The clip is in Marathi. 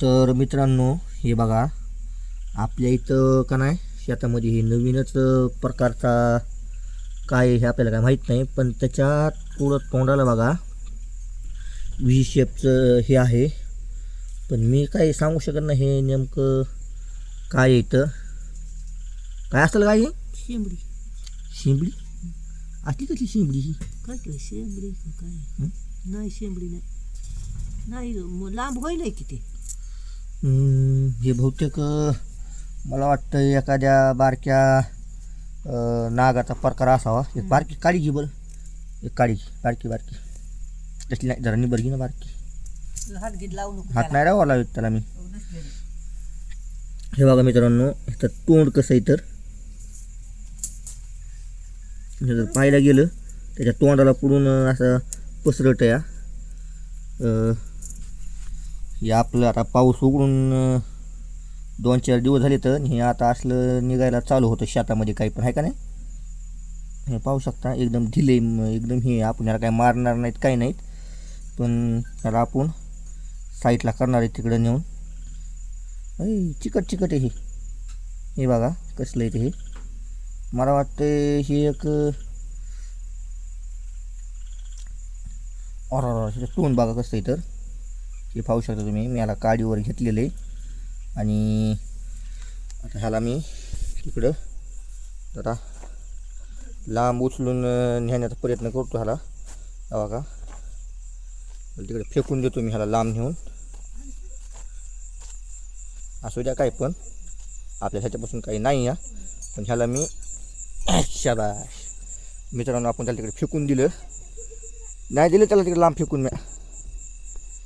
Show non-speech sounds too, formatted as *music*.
तर मित्रांनो हे बघा. आपल्या इथं का नाही शेतामध्ये हे नवीनच प्रकारचा काय हे आपल्याला काय माहीत नाही पण त्याच्यात पुढं तोंडाला बघा. व्ही शेपचं हे आहे. पण मी काही सांगू शकत नाही हे नेमकं काय इथं. काय असेल काय हे शेंबडी. शिंबडी? असली कसली शिंबडी ही? काय काय शेंबडी? काय? नाही शेंबडी नाही. नाही मग लांब होईल की ते हम्म, हे बहुतेक अ, मला वाटतं एखाद्या बारक्या अ, नागाचा प्रकार असावा. एक बारकी काळी घे बरं. एक काळी घे, बारकी बारकी. तसली नाही जरा निबर घे ना बारकी. हात गीत लावू नको हात नाही राहावा लावत त्याला मी. हे बघा मित्रांनो ह्याचं तोंड कसं आहे तर? हे जर पाहायला गेलं त्याच्या तोंडाला पुढून अं, असं पसरट या हे आपलं आता पाऊस उघडून दोन चार दिवस झाले तर हे आता असलं निघायला चालू होतं शेतामध्ये काही पण आहे का नाही? हे पाहू शकता एकदम ढिले एकदम हे आपण याला काय मारणार नाहीत काही नाहीत. पण त्याला आपण साईडला करणार आहे तिकडं नेऊन. अरे चिकट चिकट आहे हे. हे बघा कसलं आहे ते हे. मला वाटतं हे एक और तोंड बघा कसं आहे तर. हे पाहू शकता तुम्ही. मी याला काडीवर घेतलेलं आहे. आणि आता ह्याला मी तिकडं जरा लांब उचलून नेण्याचा प्रयत्न करतो ह्याला. हवा बघा. तिकडे फेकून देतो मी ह्याला लांब नेऊन. असू द्या काय पण. आपल्या ह्याच्यापासून काही नाही या पण ह्याला मी *coughs* शाबाश. मित्रांनो आपण त्याला तिकडे फेकून दिलं. नाही दिलं त्याला तिकडे लांब फेकून मी.